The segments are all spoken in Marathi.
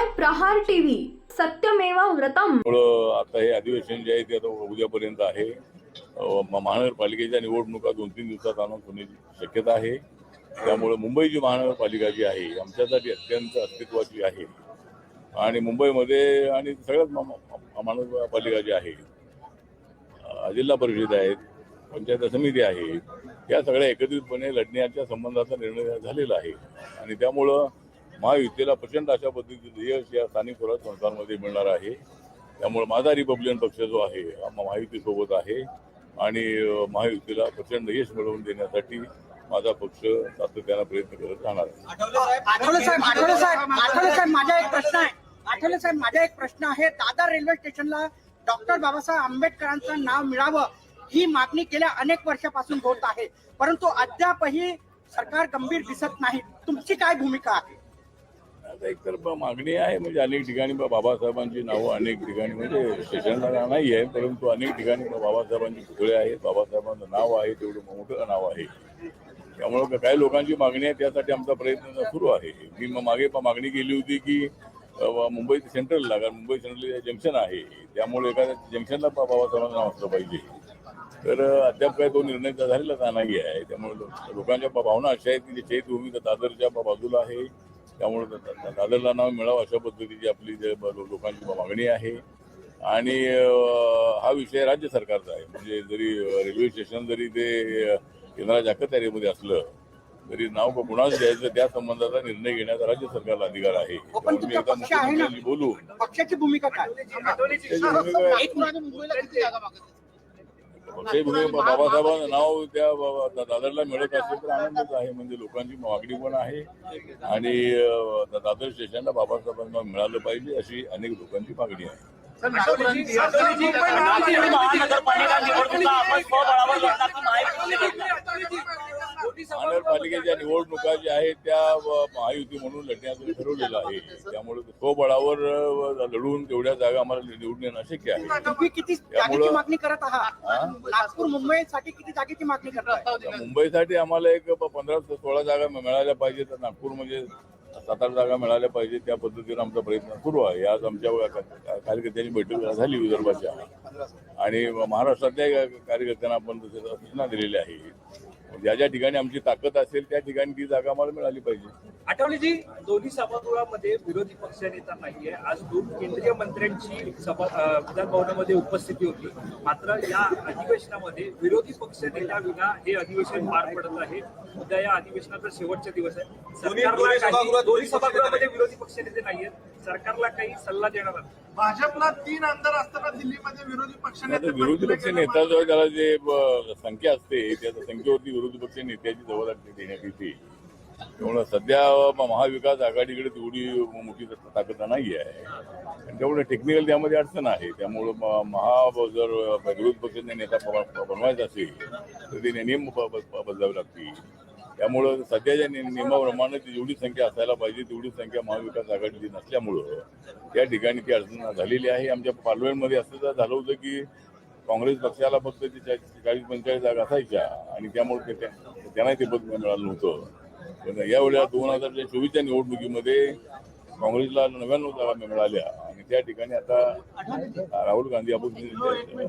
पाहताय प्रहार टीव्ही. सत्यमेवा व्रतम. त्यामुळं आता हे अधिवेशन जे आहे ते आता उद्यापर्यंत आहे. म- महानगरपालिकेच्या निवडणुका दोन तीन दिवसात अनाऊन्स होण्याची शक्यता आहे. त्यामुळे मुंबईची महानगरपालिका जी आहे आमच्यासाठी अत्यंत अस्तित्वाची आहे. आणि मुंबईमध्ये आणि सगळ्यात म- म- महानगरपालिका जी आहे जिल्हा परिषद आहेत पंचायत समिती आहे या सगळ्या एकत्रितपणे लढण्याच्या संबंधाचा निर्णय झालेला आहे. आणि त्यामुळं महायुतीला प्रचंड अशा पद्धतीचं यश या स्थानिक स्वराज्य संस्थांमध्ये मिळणार आहे. त्यामुळे माझा रिपब्लिकन पक्ष जो आहे महायुतीसोबत आहे. आणि महायुतीला प्रचंड यश मिळवून देण्यासाठी माझा पक्ष सातत्यानं प्रयत्न करत राहणार आहे. साहेब साहेब माझा एक प्रश्न आहे. आठवले साहेब माझा एक प्रश्न आहे. दादर रेल्वे स्टेशनला डॉक्टर बाबासाहेब आंबेडकरांचं नाव मिळावं ही मागणी गेल्या अनेक वर्षापासून होत आहे. परंतु अद्यापही सरकार गंभीर दिसत नाही. तुमची काय भूमिका आहे? आता एक तर मागणी आहे म्हणजे अनेक ठिकाणी बाबासाहेबांची नावं अनेक ठिकाणी म्हणजे स्टेशनला नाही आहे परंतु अनेक ठिकाणी बाबासाहेबांची पुतळे आहेत बाबासाहेबांचं नाव आहे तेवढं मोठं नाव आहे. त्यामुळं काही लोकांची मागणी आहे त्यासाठी आमचा प्रयत्न सुरू आहे. मी म- मागे मागणी केली होती की मुंबई सेंट्रलला कारण मुंबई सेंट्रल जंक्शन आहे त्यामुळे एखाद्या जंक्शनला बाबासाहेबांचं नाव असलं पाहिजे. तर अद्याप काही तो निर्णय झालेला नाही आहे त्यामुळे लोकांच्या भावना अशा आहेत की जे चैतभूमी दादरच्या बाजूला आहे. त्यामुळे दादरला नाव मिळावं अशा पद्धतीची आपली जे लोकांची मागणी आहे. आणि हा विषय राज्य सरकारचा आहे. म्हणजे जरी रेल्वे स्टेशन जरी ते केंद्राच्या अखत्यारीमध्ये असलं तरी नाव क- कुणाच द्यायचं त्या संबंधाचा निर्णय घेण्याचा राज्य सरकारला अधिकार आहे. हो, मी एकदा? मुख्यमंत्र्यांशी बोलू. पक्षाची भूमिका काय? भूमिका पक्षाची भूमिका बाबासाहेबांचं नाव त्या दादरला मिळत असेल तर आनंदच आहे म्हणजे लोकांची मागणी पण आहे आणि दादर स्टेशनला बाबासाहेबांना मिळालं पाहिजे अशी अनेक लोकांची मागणी आहे महानगरपालिका निवडणुका आपण स्वबळावर लढण्याची माहिती महानगरपालिकेच्या निवडणुका ज्या आहेत त्या महायुती म्हणून लढण्याचं ठरवलेलं आहे. त्यामुळे स्वबळावर अ, लढून तेवढ्या जागा आम्हाला निवडून येणं शक्य आहे. किती त्यामुळं- मागणी करत आहात? नागपूर मुंबईसाठी किती जागेची मागणी करताय आता मुंबईसाठी आम्हाला एक पंधरा ते सोळा जागा मिळाल्या पाहिजे तर नागपूर म्हणजे सात आठ जागा मिळाल्या पाहिजे त्या पद्धतीने आमचा प्रयत्न सुरू आहे. आज आमच्या कार्यकर्त्यांची बैठक झाली विदर्भाच्या. आणि महाराष्ट्रातल्या कार्यकर्त्यांना आपण तसे सूचना दिलेल्या आहे ज्या ज्या ठिकाणी आमची ताकद असेल त्या ठिकाणी ती जागा आम्हाला मिळाली पाहिजे. आठवलेजी दोन्ही सभागृहामध्ये विरोधी पक्षनेता नाहीये. आज दोन केंद्रीय मंत्र्यांची सभा विधानभवनामध्ये उपस्थिती होती. मात्र या अधिवेशनामध्ये विरोधी पक्षनेत्या विना हे अधिवेशन पार पडत आहे. उद्या या अधिवेशनाचा शेवटचा दिवस आहे. सरकारला दोन्ही सभागृहामध्ये विरोधी पक्षनेते नाहीयेत सरकारला काही सल्ला देणार आहात? भाजपला तीन आमदार असताना दिल्लीमध्ये विरोधी पक्षनेते विरोधी पक्ष नेता जो त्याला जे संख्या असते त्या संख्येवरती विरोधी पक्ष नेत्याची जबाबदारी देण्यात येते. त्यामुळे सध्या महाविकास आघाडीकडे तेवढी मोठी ताकद नाही आहे आणि त्यामुळे टेक्निकल त्यामध्ये अडचण आहे. त्यामुळं महा जर विरोध पक्षाचे नेता बनवायचा असेल तर ते नियम बदलावे लागतील. त्यामुळं सध्याच्या नियमाप्रमाणे जेवढी संख्या असायला पाहिजे तेवढी संख्या महाविकास आघाडीची नसल्यामुळं त्या ठिकाणी ती अडचण झालेली आहे. आमच्या पार्लमेंटमध्ये असं झालं होतं की काँग्रेस पक्षाला फक्त चाळीस पंचेचाळीस जागा असायच्या आणि त्यामुळे त्यांना ते पद मिळालं नव्हतं. पण यावेळेला दोन हजार चोवीसच्या निवडणुकीमध्ये काँग्रेसला नव्याण्णव जागा मिळाल्या आणि त्या ठिकाणी आता राहुल गांधी आपण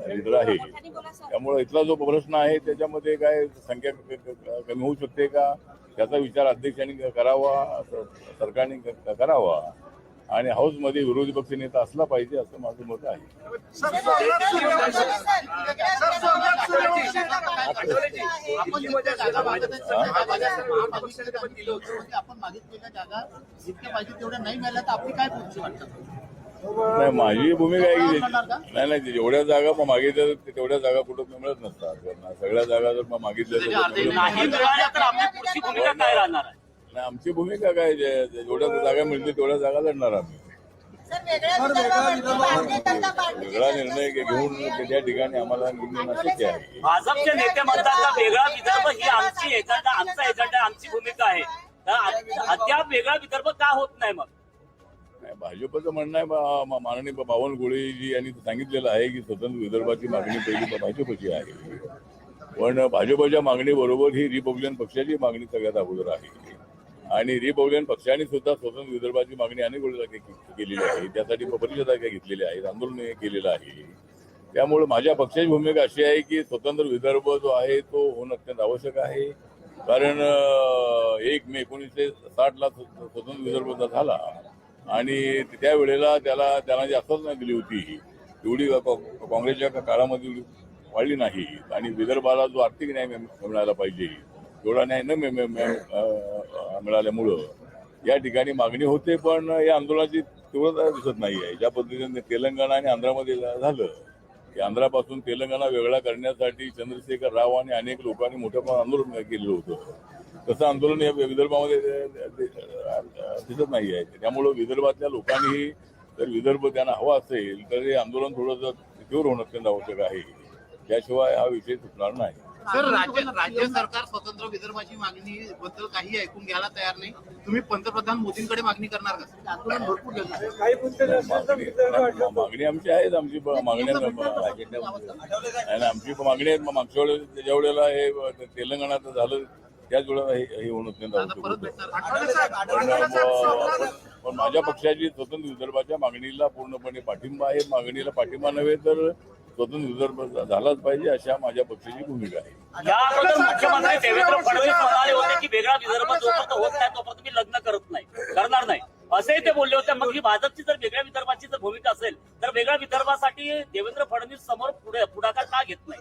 लिडर आहे त्यामुळे इथला जो प्रश्न आहे त्याच्यामध्ये काय संख्या कमी होऊ शकते का त्याचा विचार अध्यक्षांनी करावा सरकारने क- करावा आणि हाऊसमध्ये विरोधी पक्ष नेता असला पाहिजे असं माझं मत आहे सर सोमनाथ सूर्यवंशी सर सोमनाथ सूर्यवंशी आठवलेजी, दिल्लीमध्ये जागा भाजप- मागत आहेत. सगळ्या जागा विरोधी पक्षाने पण दिलं होतं. म्हणजे आपण मागितलेल्या जागा जितक्या पाहिजे तेवढ्या नाही मिळाल्या तर आपली काय पुढची वाटतं? नाही माझी भूमिका आहे की नाही नाही जेवढ्या जागा मग मागितल्या तर तेवढ्या जागा कुठं मिळत नसतात. सगळ्या जागा जर मग मागितल्या मिळत नाही. नसतात. मिळाल्या तर आपली पुढची भूमिका काय राहणार आहे? नाही, आमची भूमिका काय जेवढ्या जागा मिळतील तेवढ्या जागा लढणार आम्ही. वेगळा निर्णय घेऊन त्या ठिकाणी आम्हाला निर्णय शक्य आहे भाजपचे नेते म्हणतात का वेगळा विदर्भ ही आमची एजंडा आमचा एजंडा आमची भूमिका आहे. तर अद्याप वेगळा विदर्भ का होत नाही मग? नाही, भाजपचं म्हणणं आहे माननीय बावनकुळेजी यांनी सांगितलेलं आहे की स्वतंत्र विदर्भाची मागणी पहिली भाजपची आहे. पण भाजपच्या मागणीबरोबर ही रिपब्लिकन पक्षाची मागणी सगळ्यात अगोदर आहे. आणि रिपब्लिकन पक्षाने सुद्धा स्वतंत्र विदर्भाची मागणी अनेक वेळेला केलेली आहे. त्यासाठी परिषदा काही घेतलेल्या आहेत आंदोलन हे केलेलं आहे. त्यामुळे माझ्या पक्षाची भूमिका अशी आहे की स्वतंत्र विदर्भ जो आहे तो होणं अत्यंत आवश्यक आहे. कारण एक मे एकोणीसशे साठला स्वतंत्र विदर्भ झाला आणि त्यावेळेला त्याला त्यांना जी आश्वासनं दिली होती एवढी काँग्रेसच्या काळामध्ये वाढली नाही. आणि विदर्भाला जो आर्थिक न्याय मिळायला पाहिजे एवढा न्याय न मिळ- मिळाल्यामुळं. या ठिकाणी मागणी होते पण या आंदोलनाची तीव्रता दिसत नाही आहे. ज्या पद्धतीने तेलंगणा आणि आंध्रामध्ये झालं की आंध्रापासून तेलंगणा वेगळा करण्यासाठी चंद्रशेखर राव आणि अनेक लोकांनी मोठ्या प्रमाणात आंदोलन केलेलं होतं. तसं आंदोलन या विदर्भामध्ये दिसत नाही आहे. त्यामुळं विदर्भातल्या लोकांनीही जर विदर्भ त्यांना हवा असेल तर हे आंदोलन थोडंसं तीव्र होणं अत्यंत आवश्यक आहे. त्याशिवाय हा विषय सुटणार नाही. सर राज्य राज्य सरकार स्वतंत्र विदर्भाची मागणी बद्दल काही ऐकून घ्यायला तयार नाही. तुम्ही पंतप्रधान मोदींकडे मागणी करणार का? भरपूर मागणी मागणी आमची आहेत आमची ब- मागण्या. आणि आमची मागणी आहेत. मग मागच्या वेळेला ज्या वेळेला हे तेलंगणात झालं. त्याच वेळेला हे हे आता परत पण, अं, पण माझ्या पक्षाची स्वतंत्र विदर्भाच्या मागणीला पूर्णपणे पाठिंबा आहे. मागणीला पाठिंबा नव्हे तर स्वतंत्र विदर्भ झालाच पाहिजे अशा माझ्या पक्षाची भूमिका आहे. या अगोदर मुख्यमंत्री देवेंद्र फडणवीस म्हणाले होते की वेगळा विदर्भ जोपर्यंत होत नाही तोपर्यंत मी लग्न करत नाही करणार नाही. असेही ते बोलले होते. मग ही भाजपची जर वेगळ्या विदर्भाची जर भूमिका असेल तर वेगळ्या विदर्भासाठी देवेंद्र फडणवीस समोर पुढे पुढाकार का घेत नाही?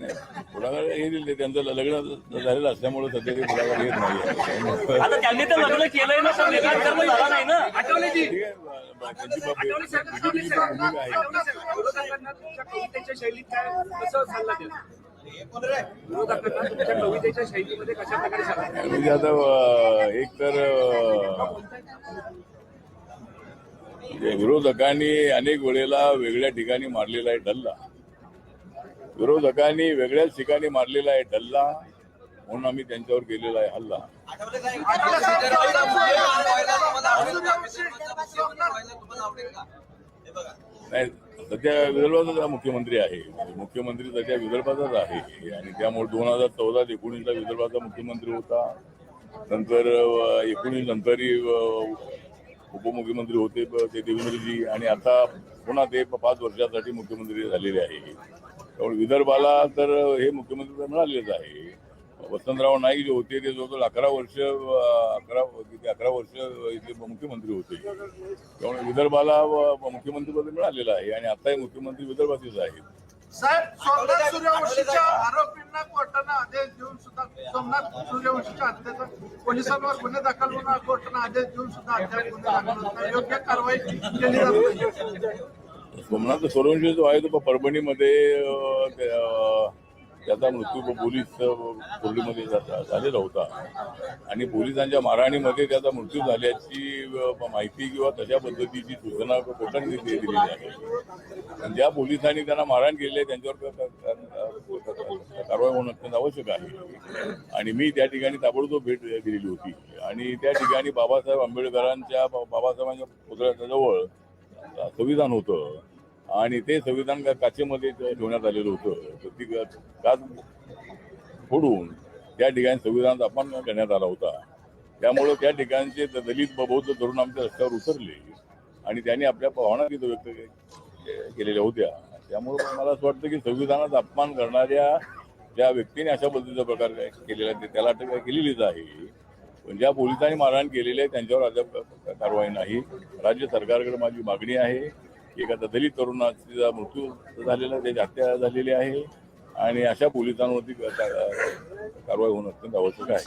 नाही, पुढाकार हे दिले त्यांचं लग्न झालेलं असल्यामुळे सध्या ते पुढाकार घेत नाही. आता त्यांनी तर लग्न केलंय ना पण झाला नाही ना. आठवलेजी ठीक आहे ब- त्यांची बाब- आठवले साहेब वेगळी आठवले साहेब भूमिका आहे. आठवले साहेब विरोधकांना तुमच्या कवितेच्या शैलीत काय कसं सल्ला द्याल विरोधकांना तुमच्या कवितेच्या शैलीमध्ये कशा प्रकारे सल्ला द्याल म्हणजे आता अं, एक तर अं, म्हणजे विरोधकांनी अनेक वेळेला वेगळ्या ठिकाणी मारलेला आहे डल्ला. विरोधकांनी वेगळ्याच ठिकाणी मारलेला आहे डल्ला म्हणून आम्ही त्यांच्यावर केलेला आहे हल्ला. नाही सध्या विदर्भाचा मुख्यमंत्री आहे. मुख्यमंत्री सध्या विदर्भाचाच आहे. आणि त्यामुळे दोन हजार चौदा ते एकोणीसला विदर्भाचा मुख्यमंत्री होता. नंतर एकोणीस नंतरही उपमुख्यमंत्री होते ते देवेंद्रजी. आणि आता पुन्हा ते पाच वर्षासाठी मुख्यमंत्री झालेले आहे. त्यामुळे विदर्भाला तर हे मुख्यमंत्री मिळालेच आहे. वसंतराव नाईक जे होते ते जवळजवळ अकरा वर्ष अकरा किती अकरा वर्ष इथे मुख्यमंत्री होते. त्यामुळे विदर्भाला व- मुख्यमंत्रीपद मिळालेलं आहे आणि आताही मुख्यमंत्री विदर्भाचेच आहेत. साहेब सूर्यवंशीच्या आरोपींना कोर्टानं आदेश देऊन सुद्धा सोमनाथ सूर्यवंशीच्या हत्येचा पोलिसांवर गुन्हे दाखल होणार कोर्टानं आदेश देऊन सुद्धा अद्याप गुन्हे दाखल होत योग्य कारवाई केली जाते सोमनाथ सोरवंशी जो आहे तो परभणीमध्ये त्याचा मृत्यू पोलीस अं, झालेला होता. आणि पोलिसांच्या मारहाणीमध्ये त्याचा मृत्यू झाल्याची माहिती किंवा तशा पद्धतीची सूचना कोर्टाने दिलेली आहे. आणि ज्या पोलिसांनी त्यांना मारहाण केली आहे त्यांच्यावर कारवाई होणं अत्यंत आवश्यक आहे. आणि मी त्या ठिकाणी ताबडतोब भेट दिलेली होती. आणि त्या ठिकाणी बाबासाहेब आंबेडकरांच्या बाबासाहेबांच्या पुतळ्याच्या जवळ संविधान होतं. आणि ते संविधान काचेमध्ये ठेवण्यात आलेलं होतं तर ती काच फोडून त्या ठिकाणी संविधानाचा अपमान करण्यात आला होता. त्यामुळं त्या ठिकाणचे दलित ब- बौद्ध तरुण आमच्या रस्त्यावर उतरले आणि त्यांनी आपल्या भावना तिथं व्यक्त केलेल्या होत्या. त्यामुळं मला असं वाटतं की संविधानाचा अपमान करणाऱ्या ज्या व्यक्तीने अशा पद्धतीचा प्रकार केलेला आहे ते- त्याला अटक केलेलीच आहे. पण ज्या पोलिसांनी मारहाण केलेली आहे त्यांच्यावर अद्याप कारवाई नाही राज्य सरकारकडे माझी मागणी आहे की एखादा दलित तरुणाचा मृत्यू झालेला आहे, त्याची हत्या झालेली आहे आणि अशा पोलिसांवरती कारवाई होणं अत्यंत आवश्यक आहे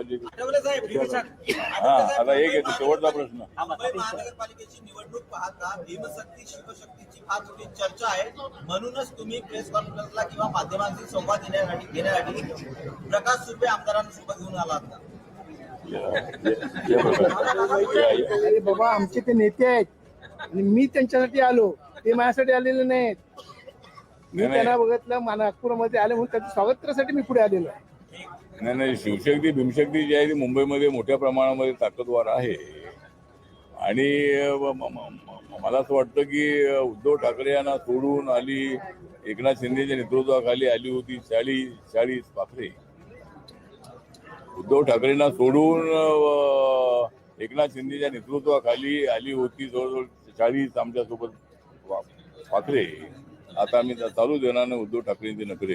प्रकारचे- हा आता एक आहे तो शेवटचा प्रश्न मुंबई महानगरपालिकेची निवडणूक पाहता भीमशक्ती शिवशक्तीची फार मोठी चर्चा आहे. म्हणूनच तुम्ही प्रेस कॉन्फरन्सला किंवा माध्यमांशी संवाद देण्यासाठी घेण्यासाठी प्रकाश सुपे आमदारांसोबत घेऊन आला होता अरे बाबा आमचे ते नेते आहेत. आणि मी त्यांच्यासाठी आलो. ते माझ्यासाठी आलेले नाहीत. मी त्यांना बघितलं नागपूरमध्ये आले म्हणून त्यांचं स्वागत करण्यासाठी मी पुढे आलेलो आहे. नाही नाही शिवशक्ती भीमशक्ती जी आहे ती मुंबईमध्ये मोठ्या प्रमाणामध्ये ताकदवार आहे. आणि मला असं वाटतं की उद्धव ठाकरे यांना सोडून आली एकनाथ शिंदेच्या नेतृत्वाखाली आली होती चाळीस चाळीस पाखरे उद्धव ठाकरेंना सोडून एकनाथ शिंदेच्या नेतृत्वाखाली आली होती जवळजवळ चाळीस आमच्यासोबत. वा- पाखरे आता आम्ही चालू देणार नाही उद्धव ठाकरेंचे नखरे.